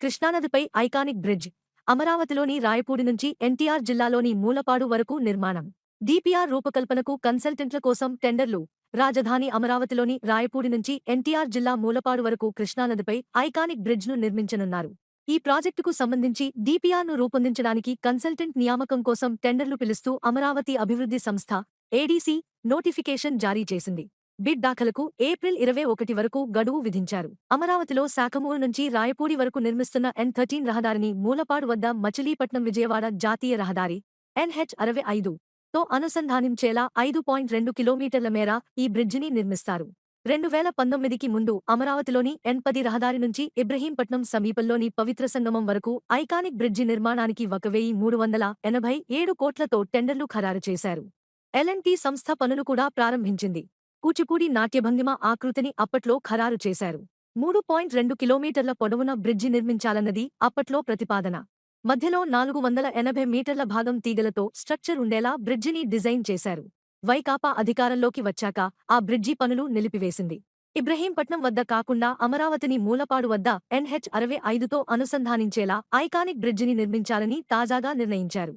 కృష్ణానదిపై iconic bridge అమరావతిలోని రాయపూడి నుంచి ఎన్టీఆర్ జిల్లాలోని మూలపాడు వరకు నిర్మాణం. డిపిఆర్ రూపకల్పనకు కన్సల్టెంట్ల కోసం టెండర్లు రాజధాని అమరావతిలోని రాయపూడి నుంచి ఎన్టీఆర్ జిల్లా మూలపాడు వరకు కృష్ణానదిపై ఐకానిక్ బ్రిడ్జ్ను నిర్మించనున్నారు. ఈ ప్రాజెక్టుకు సంబంధించి డిపిఆర్ను రూపొందించడానికి కన్సల్టెంట్ నియామకం కోసం టెండర్లు పిలుస్తూ అమరావతి అభివృద్ధి సంస్థ ఏడీసీ నోటిఫికేషన్ జారీ చేసింది. బిడ్ దాఖలకు ఏప్రిల్ ఇరవై ఒకటి వరకు గడువు విధించారు. అమరావతిలో శాఖమూరు నుంచి రాయపూడి వరకు నిర్మిస్తున్న ఎన్ థర్టీన్ రహదారిని మూలపాడు వద్ద మచిలీపట్నం విజయవాడ జాతీయ రహదారి ఎన్హెచ్ అరవై ఐదు తో అనుసంధానించేలా ఐదు పాయింట్ రెండు కిలోమీటర్ల మేర ఈ బ్రిడ్జిని నిర్మిస్తారు. రెండు వేల పంతొమ్మిదికి ముందు అమరావతిలోని ఎన్ పది రహదారి నుంచి ఇబ్రహీంపట్నం సమీపంలోని పవిత్ర సంగమం వరకు ఐకానిక్ బ్రిడ్జి నిర్మాణానికి ఒక వెయ్యి మూడు వందల ఎనభై ఏడు కోట్లతో టెండర్లు ఖరారు చేశారు. ఎల్ఎన్టీ సంస్థ పనులు కూడా ప్రారంభించింది. కూచిపూడి నాట్యభంగిమ ఆకృతిని అప్పట్లో ఖరారు చేశారు. మూడు పాయింట్ రెండు కిలోమీటర్ల పొడవున బ్రిడ్జి నిర్మించాలన్నది అప్పట్లో ప్రతిపాదన. మధ్యలో నాలుగు వందల ఎనభై మీటర్ల భాగం తీగలతో స్ట్రక్చర్ ఉండేలా బ్రిడ్జిని డిజైన్ చేశారు. వైకాపా అధికారంలోకి వచ్చాక ఆ బ్రిడ్జి పనులు నిలిపివేసింది. ఇబ్రహీంపట్నం వద్ద కాకుండా అమరావతిని మూలపాడు వద్ద ఎన్హెచ్ అరవై ఐదుతో అనుసంధానించేలా ఐకానిక్ బ్రిడ్జిని నిర్మించాలని తాజాగా నిర్ణయించారు.